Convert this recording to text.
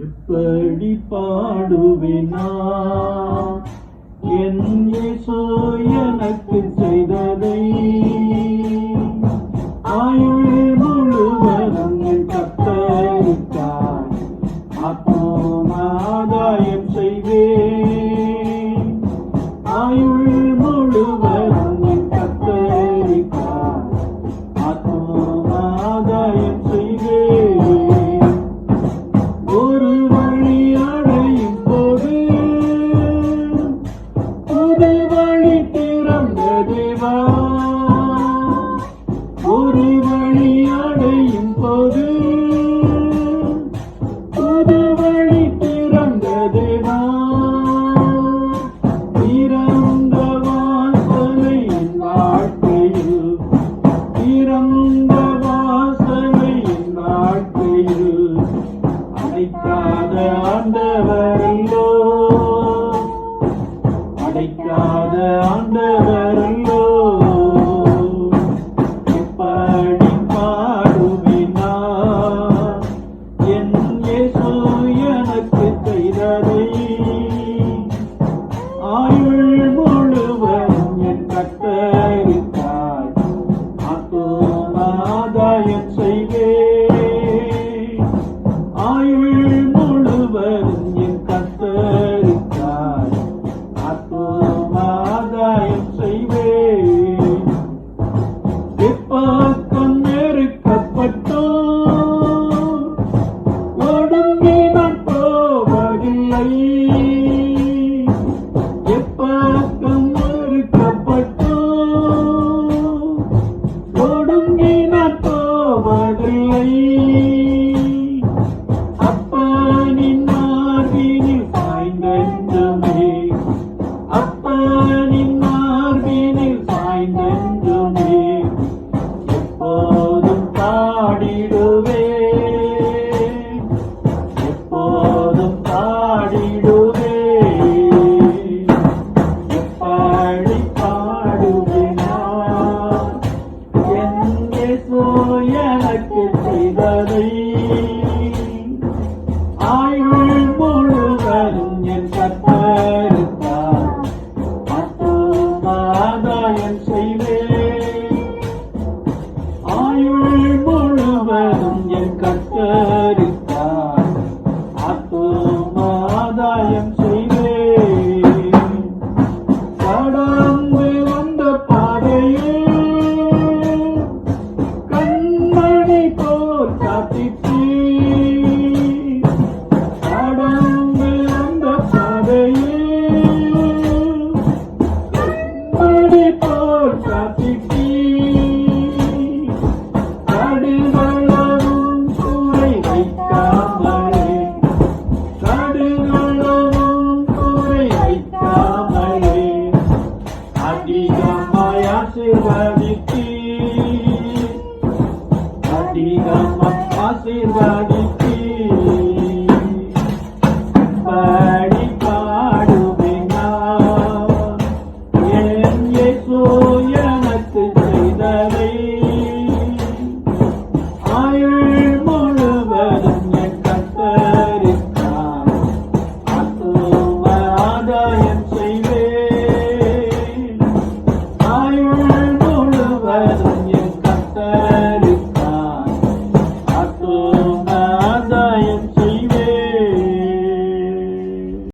எப்படி பாடுவினா? என் இயேசு எனக்கு செய்ததை. ஆயுள் முழுவதும் என் கத்தரித்தார். ஆதாயம் செய்வேன். ஒரு வழி அடையும் போது புது வழி திறந்த தேவா. அடைக்காத ஆண்டவரல்லோ கதை ಆಶೀರ್ವಾದ